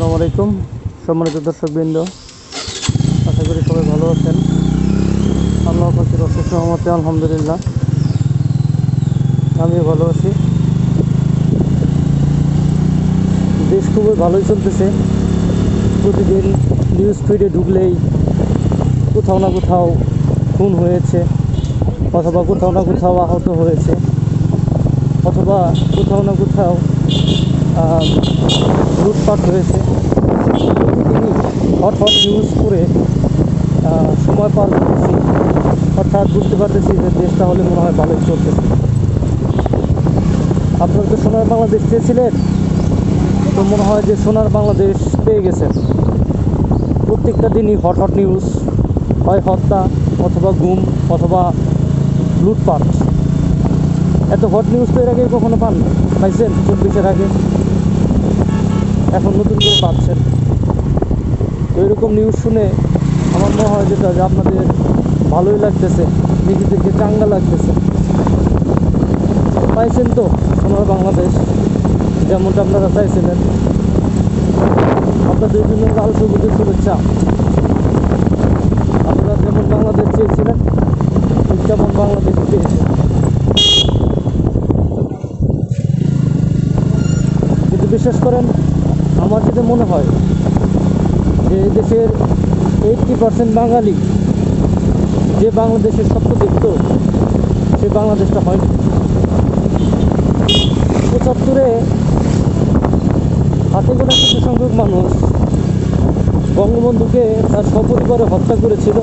আসসালামু আলাইকুম। সম্মানিত দর্শকবৃন্দ, আশা করি সবাই ভালো আছেন। আল্লাহ পাখির অশেষ রহমতে আলহামদুলিল্লাহ। আমি ভালো আছি। দেশ খুবই ভালোই চলতেছে। প্রতিদিন নিউজ ফিডে ঢুকলেই কোথাও না কোথাও খুন হয়েছে, অথবা কোথাও না কোথাও আহত হয়েছে, অথবা কোথাও না কোথাও লুটপাট হয়েছে। হট হট নিউজ করে সময় পার করতেছি। অর্থাৎ বুঝতে পারতেছি যে দেশটা হলে মনে হয় ভালোই চলতেছে। আপনারা তো সোনার বাংলাদেশ চেয়েছিলেন, তো মনে হয় যে সোনার বাংলাদেশ পেয়ে গেছেন। প্রত্যেকটা দিনই হট হট নিউজ হয় হত্যা অথবা গুম অথবা লুটপাট। এত হট নিউজ তো এর আগে কখনো পান পাইছেন? চব্বিশের আগে। এখন নতুন করে পাচ্ছেন। তো এরকম নিউজ শুনে আমার মনে হয় যেটা, যে আপনাদের ভালোই লাগতেছে, নিজেদেরকে চাঙ্গা লাগতেছে। পাইছেন তো সোনার বাংলাদেশ, যেমনটা আপনারা চাইছিলেন। আপনাদের জন্য লাল সবুজের শুভেচ্ছা। আপনারা যেমন বাংলাদেশ চেয়েছিলেন তেমন বাংলাদেশ পেয়েছেন। কিন্তু বিশ্বাস করেন আমার যেটা মনে হয় যে দেশের এইটটি পার্সেন্ট বাঙালি যে বাংলাদেশের স্বপ্ন দেখত, সে বাংলাদেশটা হয়নি। পঁচাত্তরে হাতে গোনা কিছু সংখ্যক মানুষ বঙ্গবন্ধুকে তার সপরিবারে হত্যা করেছিল।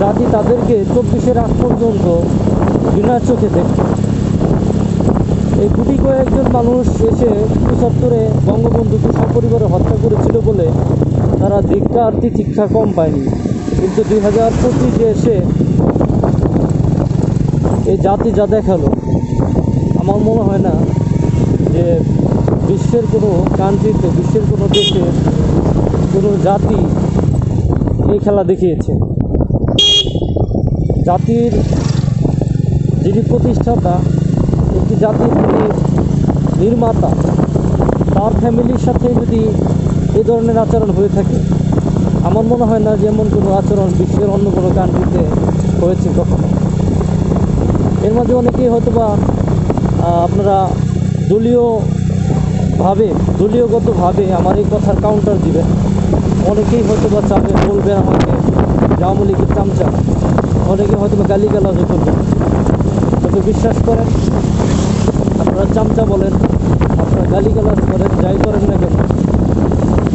জাতি তাদেরকে চব্বিশের আগ পর্যন্ত বিনার চোখে দেখত। এই গুটি কয়েকজন মানুষ এসে পঁচাত্তরে বঙ্গবন্ধুকে সপরিবারে হত্যা করেছিল বলে তারা ধিক্ষার তিতিক্ষা কম পায়নি। কিন্তু দুই হাজার পঁচিশে এসে এই জাতি যা দেখাল, আমার মনে হয় না যে বিশ্বের কোনো কান্ট্রিতে, বিশ্বের কোনো দেশে কোনো জাতি এই খেলা দেখিয়েছে। জাতির যিনি প্রতিষ্ঠাতা জাতির নির্মাতা, তার ফ্যামিলির সাথে যদি এ ধরনের আচরণ হয়ে থাকে, আমার মনে হয় না যে এমন কোনো আচরণ বিশ্বের অন্য কোনো কান্ট্রিতে হয়েছে কখনো। এর মাঝে অনেকেই হয়তো বা আপনারা দলীয়ভাবে, দলীয়গতভাবে আমার এই কথার কাউন্টার দিবেন। অনেকেই হয়তো বা চাবে, বলবে আমাকে আওয়ামী লীগের চামচা। অনেকে হয়তো বা গালি গালাজও করবেন। তবে বিশ্বাস করেন আপনারা চামচা বলেন, আপনারা গালি গালাজ করেন, যাই করেন না কেন,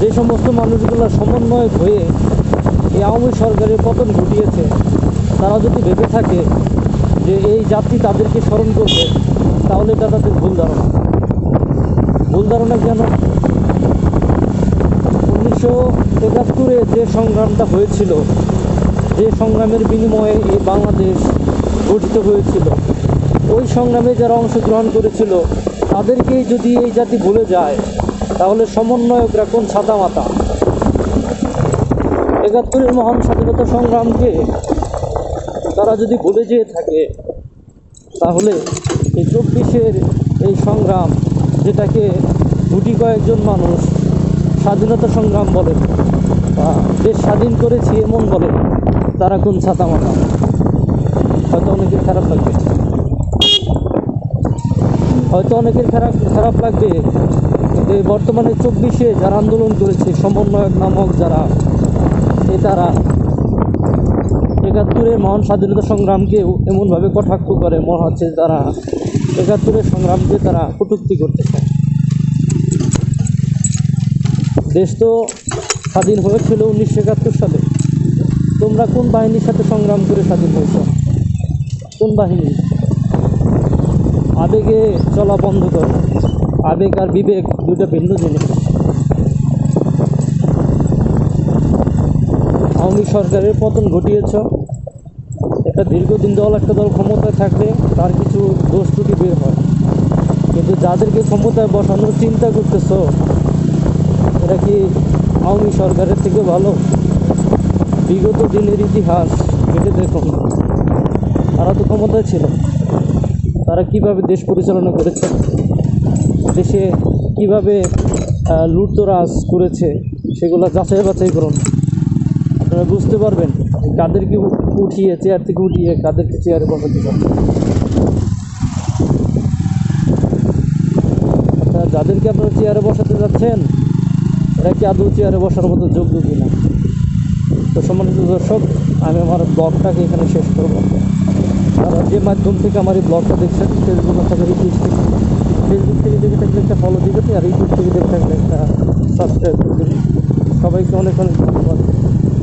যে সমস্ত মানুষগুলো সমন্বয় হয়ে এই আওয়ামী সরকারের পতন ঘটিয়েছে, তারা যদি ভেবে থাকে যে এই জাতি তাদেরকে স্মরণ করবে, তাহলে এটা তাদের ভুল ধারণা। ভুল ধারণা কেন? উনিশশো একাত্তরে যে সংগ্রামটা হয়েছিল, যে সংগ্রামের বিনিময়ে এই বাংলাদেশ গঠিত হয়েছিল ওই সংগ্রামে যারা অংশগ্রহণ করেছিল, তাদেরকেই যদি এই জাতি ভুলে যায়, তাহলে সমন্বয়করা কোন ছাতা মাতা একাত্তরের মহান স্বাধীনতা সংগ্রামকে তারা যদি ভুলে যেয়ে থাকে, তাহলে এই চব্বিশের এই সংগ্রাম, যেটাকে গুটি কয়েকজন মানুষ স্বাধীনতা সংগ্রাম বলে, বা দেশ স্বাধীন করেছি এমন বলে, তারা কোন ছাতা মাথা হয়তো অনেকের খারাপ লাগবে। হয়তো অনেকের খারাপ খারাপ লাগবে। যে বর্তমানে চব্বিশে যারা আন্দোলন করেছে, সমন্বয়ক নামক যারা, এ তারা একাত্তরের মহান স্বাধীনতা সংগ্রামকে এমনভাবে কটাক্ষ করে, মনে হচ্ছে তারা একাত্তরের সংগ্রামকে তারা কটুক্তি করতে চায় দেশ তো স্বাধীন হয়েছিল উনিশশো একাত্তর সালে। তোমরা কোন বাহিনীর সাথে সংগ্রাম করে স্বাধীন হয়েছ? কোন বাহিনী আবেগে চলা বন্ধ করো। আবেগ আর বিবেক দুটো ভিন্ন জিনিস। আওয়ামী সরকারের পতন ঘটিয়েছ। একটা দীর্ঘদিন দল, একটা দল ক্ষমতায় থাকলে তার কিছু দোষ ত্রুটি বের হয়। কিন্তু যাদেরকে ক্ষমতায় বসানোর চিন্তা করতেছ এটা কি আওয়ামী সরকারের থেকে ভালো? বিগত দিনের ইতিহাস ঘেটে দেখুন তারা তো ক্ষমতায় ছিল। তারা কীভাবে দেশ পরিচালনা করেছে? দেশে কীভাবে লুটতরাজ করেছে? সেগুলো যাচাই বাছাই করুন। আপনারা বুঝতে পারবেন কাদেরকে উঠিয়ে, চেয়ার থেকে উঠিয়ে কাদেরকে চেয়ারে বসাতে চান যাদেরকে আপনারা চেয়ারে বসাতে যাচ্ছেন, এরা কি আদৌ চেয়ারে বসার মতো যোগ্য কিনা? তো সম্মানিত দর্শক, আমি আমার ব্লগটাকে এখানে শেষ করব। আর যে মাধ্যম থেকে আমার এই ব্লগটা দেখছেন ফেসবুক থেকে। ফেসবুক থেকে দেখে থাকলে একটা ফলো দিবেন আর ইউটিউব থেকে দেখে থাকলে একটা সাবস্ক্রাইব করে দেবেন সবাইকে অনেক অনেক ধন্যবাদ।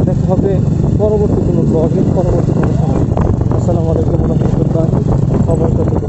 দেখা হবে পরবর্তী কোনো ব্লগে পরবর্তী কোনো সময়। আসসালামু আলাইকুম রহমতুল্লাহ। কাছে